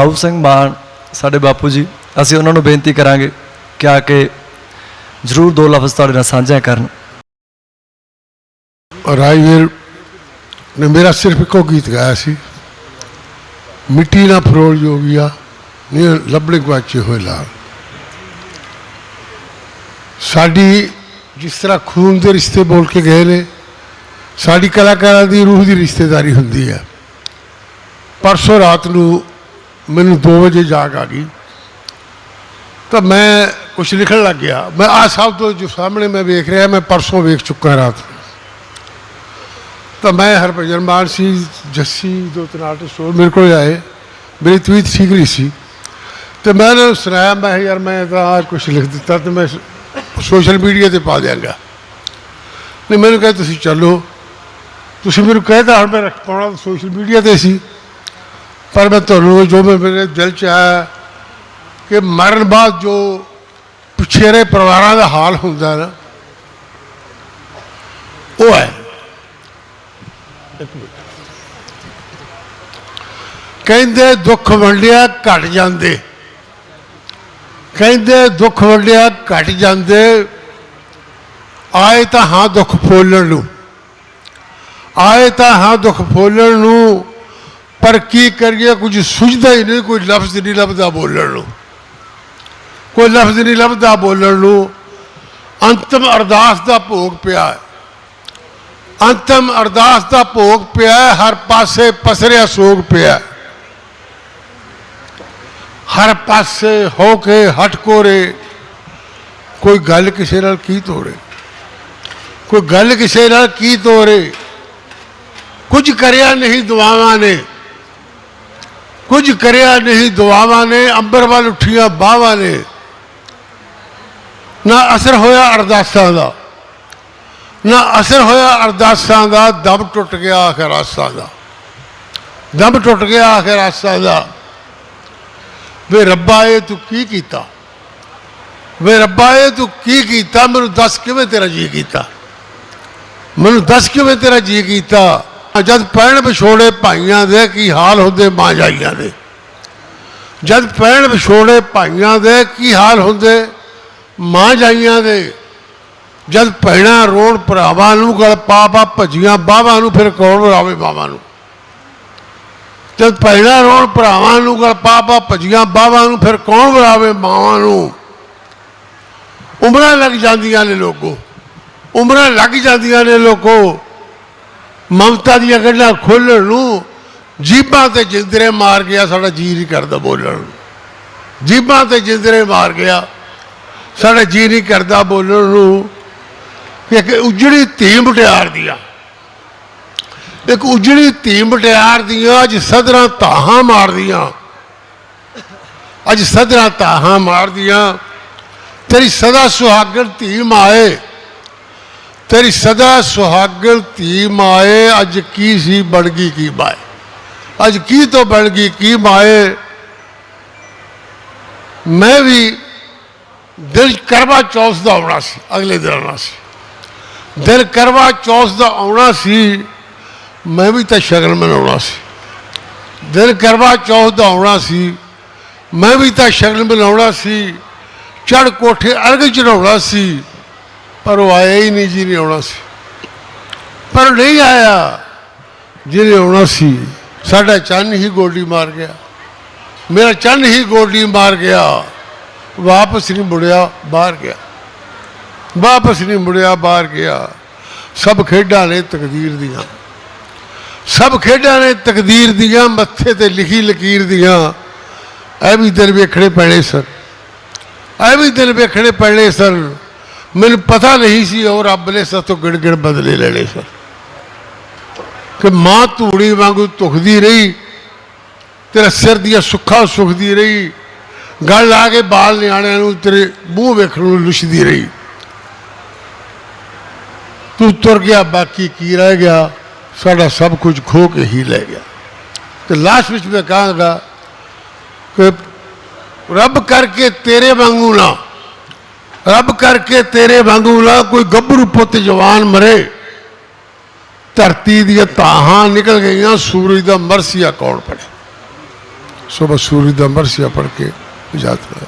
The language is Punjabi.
ਬਾਬੂ ਸਿੰਘ ਮਾਨ, ਸਾਡੇ ਬਾਪੂ ਜੀ, ਅਸੀਂ ਉਹਨਾਂ ਨੂੰ ਬੇਨਤੀ ਕਰਾਂਗੇ ਕਿ ਆ ਕੇ ਜ਼ਰੂਰ ਦੋ ਲਫ਼ਜ਼ ਤੁਹਾਡੇ ਨਾਲ ਸਾਂਝਾ ਕਰਨ। ਰਾਜਵੀਰ ਨੇ ਮੇਰਾ ਸਿਰਫ ਇੱਕੋ ਗੀਤ ਗਾਇਆ ਸੀ, ਮਿੱਟੀ ਨਾ ਫਰੋਲ ਜੋਗੀਆ, ਨੀ ਲੱਭਣੇ ਗੁਆਚੇ ਹੋਏ ਲਾਲ। ਸਾਡੀ ਜਿਸ ਤਰ੍ਹਾਂ ਖੂਨ ਦੇ ਰਿਸ਼ਤੇ ਬੋਲ ਕੇ ਗਏ ਨੇ, ਸਾਡੀ ਕਲਾਕਾਰਾਂ ਦੀ ਰੂਹ ਦੀ ਰਿਸ਼ਤੇਦਾਰੀ ਹੁੰਦੀ ਹੈ। ਪਰਸੋਂ ਰਾਤ ਨੂੰ ਮੈਨੂੰ 2 ਵਜੇ ਜਾਗ ਆ ਗਈ। ਤਾਂ ਮੈਂ ਕੁਝ ਲਿਖਣ ਲੱਗ ਗਿਆ। ਮੈਂ ਆ ਸਭ ਤੋਂ ਜੋ ਸਾਹਮਣੇ ਮੈਂ ਵੇਖ ਰਿਹਾ, ਮੈਂ ਪਰਸੋਂ ਵੇਖ ਚੁੱਕਾ ਰਾਤ ਨੂੰ। ਤਾਂ ਮੈਂ ਹਰਭਜਨ ਮਾਨ ਸੀ, ਜੱਸੀ ਦੋ ਤਿੰਨ ਆਰਟਿਸਟ ਹੋਰ ਮੇਰੇ ਕੋਲ ਆਏ। ਮੇਰੀ ਤਵੀਤ ਠੀਕ ਨਹੀਂ ਸੀ। ਤੇ ਮੈਂ ਉਹਨਾਂ ਨੂੰ ਸੁਣਾਇਆ, ਮੈਂ ਯਾਰ ਮੈਂ ਤਾਂ ਆਹ ਕੁਝ ਲਿਖ ਦਿੱਤਾ ਤੇ ਮੈਂ ਸੋਸ਼ਲ ਮੀਡੀਆ ਤੇ ਪਾ ਦਿਆਂਗਾ। ਨਹੀਂ, ਮੈਨੂੰ ਕਹੇ, ਤੁਸੀਂ ਚੱਲੋ। ਤੁਸੀਂ ਮੈਨੂੰ ਕਹਿਤਾ ਹੁਣ ਮੈਂ ਰੱਖ, ਪਾਉਣਾ ਸੋਸ਼ਲ ਮੀਡੀਆ ਤੇ ਸੀ। ਪਰ ਮੈਂ ਤੁਹਾਨੂੰ ਜੋ ਮੈਂ ਮੇਰੇ ਦਿਲ ਚ ਆਇਆ ਕਿ ਮਰਨ ਬਾਅਦ ਜੋ ਪਿਛੇਰੇ ਪਰਿਵਾਰਾਂ ਦਾ ਹਾਲ ਹੁੰਦਾ ਨਾ, ਉਹ ਹੈ। ਕਹਿੰਦੇ ਦੁੱਖ ਵੰਡਿਆ ਘਟ ਜਾਂਦੇ। ਕਹਿੰਦੇ ਦੁੱਖ ਵੰਡਿਆ ਘਟ ਜਾਂਦੇ। ਆਏ ਤਾਂ ਹਾਂ ਦੁੱਖ ਫੋਲਣ ਨੂੰ। ਆਏ ਤਾਂ ਹਾਂ ਦੁੱਖ ਫੋਲਣ ਨੂੰ। ਪਰ ਕੀ ਕਰੀਏ ਕੁਝ ਸੁਝਦਾ ਹੀ ਨਹੀਂ ਕੋਈ ਲਫ਼ਜ਼ ਨਹੀਂ ਲੱਭਦਾ ਬੋਲਣ ਨੂੰ। ਕੋਈ ਲਫ਼ਜ਼ ਨਹੀਂ ਲੱਭਦਾ ਬੋਲਣ ਨੂੰ। ਅੰਤਮ ਅਰਦਾਸ ਦਾ ਭੋਗ ਪਿਆ ਹੈ। ਅੰਤਮ ਅਰਦਾਸ ਦਾ ਭੋਗ ਪਿਆ ਹੈ, ਹਰ ਪਾਸੇ ਪਸਰਿਆ ਸੋਗ ਪਿਆ ਹੈ। ਹਰ ਪਾਸੇ ਹੋ ਕੇ ਹਟਕੋਰੇ ਕੋਈ ਗੱਲ ਕਿਸੇ ਨਾਲ ਕੀ ਤੋਰੇ? ਕੋਈ ਗੱਲ ਕਿਸੇ ਨਾਲ ਕੀ ਤੋਰੇ? ਕੁਝ ਕਰਿਆ ਨਹੀਂ ਦੁਆਵਾਂ ਨੇ। ਕੁਝ ਕਰਿਆ ਨਹੀਂ ਦੁਆਵਾਂ ਨੇ ਅੰਬਰ ਵੱਲ ਉੱਠੀਆਂ ਬਾਹਾਂ ਨੇ ਨਾ ਅਸਰ ਹੋਇਆ ਅਰਦਾਸਾਂ ਦਾ ਨਾ ਅਸਰ ਹੋਇਆ ਅਰਦਾਸਾਂ ਦਾ ਦਮ ਟੁੱਟ ਗਿਆ ਆਖਰ ਆਸਾਂ ਦਾ ਦਮ ਟੁੱਟ ਗਿਆ ਆਖਰ ਆਸਾਂ ਦਾ ਵੇ ਰੱਬਾ ਇਹ ਤੂੰ ਕੀ ਕੀਤਾ ਵੇ ਰੱਬਾ ਇਹ ਤੂੰ ਕੀ ਕੀਤਾ ਮੈਨੂੰ ਦੱਸ ਕਿਵੇਂ ਤੇਰਾ ਜੀ ਕੀਤਾ ਮੈਨੂੰ ਦੱਸ ਕਿਵੇਂ ਤੇਰਾ ਜੀ ਕੀਤਾ ਜਦ ਪੈਣ ਵਿਛੋੜੇ ਭਾਈਆਂ ਦੇ ਕੀ ਹਾਲ ਹੁੰਦੇ ਮਾਂ ਜਾਈਆਂ ਦੇ? ਜਦ ਪੈਣ ਵਿਛੋੜੇ ਭਾਈਆਂ ਦੇ ਕੀ ਹਾਲ ਹੁੰਦੇ ਮਾਂ ਜਾਈਆਂ ਦੇ? ਜਦ ਭੈਣਾਂ ਰੋਣ ਭਰਾਵਾਂ ਨੂੰ ਗਲ ਪਾ ਪਾ ਭੱਜੀਆਂ ਬਾਹਾਂ ਨੂੰ, ਫਿਰ ਕੌਣ ਵਰਾਵੇ ਬਾਹਾਂ ਨੂੰ? ਜਦ ਭੈਣਾਂ ਰੋਣ ਭਰਾਵਾਂ ਨੂੰ ਗਲ ਪਾ ਪਾ ਭੱਜੀਆਂ ਬਾਵਾਂ ਨੂੰ, ਫਿਰ ਕੌਣ ਵਰਾਵੇ ਮਾਵਾਂ ਨੂੰ? ਉਮਰਾਂ ਲੱਗ ਜਾਂਦੀਆਂ ਨੇ ਲੋਕੋ, ਉਮਰਾਂ ਲੱਗ ਜਾਂਦੀਆਂ ਨੇ ਲੋਕੋ। ਮਮਤਾ ਦੀਆਂ ਗੱਲਾਂ ਖੋਲਣ ਨੂੰ ਜੀਬਾਂ ਤੇ ਜਿੰਦਰੇ ਮਾਰ ਗਿਆ ਸਾਡਾ ਜੀ ਨਹੀਂ ਕਰਦਾ ਬੋਲਣ ਨੂੰ। ਜੀਬਾਂ ਤੇ ਜਿੰਦਰੇ ਮਾਰ ਗਿਆ, ਸਾਡਾ ਜੀ ਨਹੀਂ ਕਰਦਾ ਬੋਲਣ ਨੂੰ। ਇੱਕ ਉਜੜੀ ਧੀ ਮੁਟਿਆਰ ਦੀਆਂ। ਇੱਕ ਉਜੜੀ ਧੀ ਮੁਟਿਆਰ ਦੀਆਂ ਅੱਜ ਸਦਰਾਂ ਤਾਹਾਂ ਮਾਰਦੀਆਂ। ਅੱਜ ਸਦਰਾਂ ਤਾਹਾਂ ਮਾਰਦੀਆਂ। ਤੇਰੀ ਸਦਾ ਸੁਹਾਗਣ ਧੀ ਮਾਏ। ਤੇਰੀ ਸਦਾ ਸੁਹਾਗਣ ਧੀ ਮਾਏ, ਅੱਜ ਕੀ ਸੀ ਬਣ ਗਈ ਕੀ ਮਾਏ? ਅੱਜ ਕੀ ਤੋਂ ਬਣ ਗਈ ਕੀ ਮਾਏ? ਮੈਂ ਵੀ ਦਿਲ ਕਰਵਾ ਚੌਥ ਦਾ ਆਉਣਾ ਸੀ, ਅਗਲੇ ਦਿਨ ਆਉਣਾ ਸੀ। ਦਿਲ ਕਰਵਾ ਚੌਥ ਦਾ ਆਉਣਾ ਸੀ, ਮੈਂ ਵੀ ਤਾਂ ਸ਼ਗਨ ਮਨਾਉਣਾ ਸੀ। ਦਿਲ ਕਰਵਾ ਚੌਥ ਦਾ ਆਉਣਾ ਸੀ, ਮੈਂ ਵੀ ਤਾਂ ਸ਼ਗਨ ਮਨਾਉਣਾ ਸੀ। ਚੜ ਕੋਠੇ ਅਰਗ ਚੜਾਉਣਾ ਸੀ। ਪਰ ਉਹ ਆਇਆ ਹੀ ਨਹੀਂ ਜਿਹਨੇ ਆਉਣਾ ਸੀ। ਪਰ ਨਹੀਂ ਆਇਆ, ਜਿਹਨੇ ਆਉਣਾ ਸੀ। ਸਾਡਾ ਚੰਨ ਹੀ ਗੋਡੀ ਮਾਰ ਗਿਆ। ਮੇਰਾ ਚੰਨ ਹੀ ਗੋਲੀ ਮਾਰ ਗਿਆ। ਵਾਪਸ ਨਹੀਂ ਮੁੜਿਆ, ਬਾਹਰ ਗਿਆ। ਵਾਪਸ ਨਹੀਂ ਮੁੜਿਆ, ਬਾਹਰ ਗਿਆ। ਸਭ ਖੇਡਾਂ ਨੇ ਤਕਦੀਰ ਦੀਆਂ। ਸਭ ਖੇਡਾਂ ਨੇ ਤਕਦੀਰ ਦੀਆਂ, ਮੱਥੇ ਤੇ ਲਿਖੀ ਲਕੀਰ ਦੀਆਂ। ਐ ਵੀ ਦਿਨ ਵੇਖਣੇ ਪੈਣੇ ਸਨ। ਐ ਵੀ ਦਿਨ ਵੇਖਣੇ ਪੈਣੇ ਸਨ। ਮੈਨੂੰ ਪਤਾ ਨਹੀਂ ਸੀ, ਉਹ ਰੱਬ ਨੇ ਸਾਤੋਂ ਗਿਣ ਗਿਣ ਬਦਲੇ ਲੈਣੇ ਸਨ। ਕਿ ਮਾਂ ਧੂੜੀ ਵਾਂਗੂ ਧੁਖਦੀ ਰਹੀ, ਤੇਰਾ ਸਿਰ ਦੀਆਂ ਸੁੱਖਾਂ ਸੁਖਦੀ ਰਹੀ, ਗੱਲ ਲਾ ਕੇ ਬਾਲ ਨਿਆਣਿਆਂ ਨੂੰ ਤੇਰੇ ਮੂੰਹ ਵੇਖਣ ਨੂੰ ਲੁਸ਼ਦੀ ਰਹੀ। ਤੂੰ ਤੁਰ ਗਿਆ, ਬਾਕੀ ਕੀ ਰਹਿ ਗਿਆ, ਸਾਡਾ ਸਭ ਕੁਝ ਖੋ ਕੇ ਹੀ ਲੈ ਗਿਆ। ਤੇ ਲਾਸਟ ਵਿੱਚ ਮੈਂ ਕਹਾਂਗਾ ਕਿ ਰੱਬ ਕਰਕੇ ਤੇਰੇ ਵਾਂਗੂ ਨਾ ਰੱਬ ਕਰਕੇ ਤੇਰੇ ਵਾਂਗੂ ਨਾ ਕੋਈ ਗੱਭਰੂ ਪੁੱਤ ਜਵਾਨ ਮਰੇ। ਧਰਤੀ ਦੀਆਂ ਤਾਹਾਂ ਨਿਕਲ ਗਈਆਂ, ਸੂਰਜ ਦਾ ਮਰਸੀਆ ਕੌਣ ਪੜੇ ਸੋ ਸੂਰਜ ਦਾ ਮਰਸੀਆ ਪੜ ਕੇ ਇਜਾਜ਼ਤ ਹੈ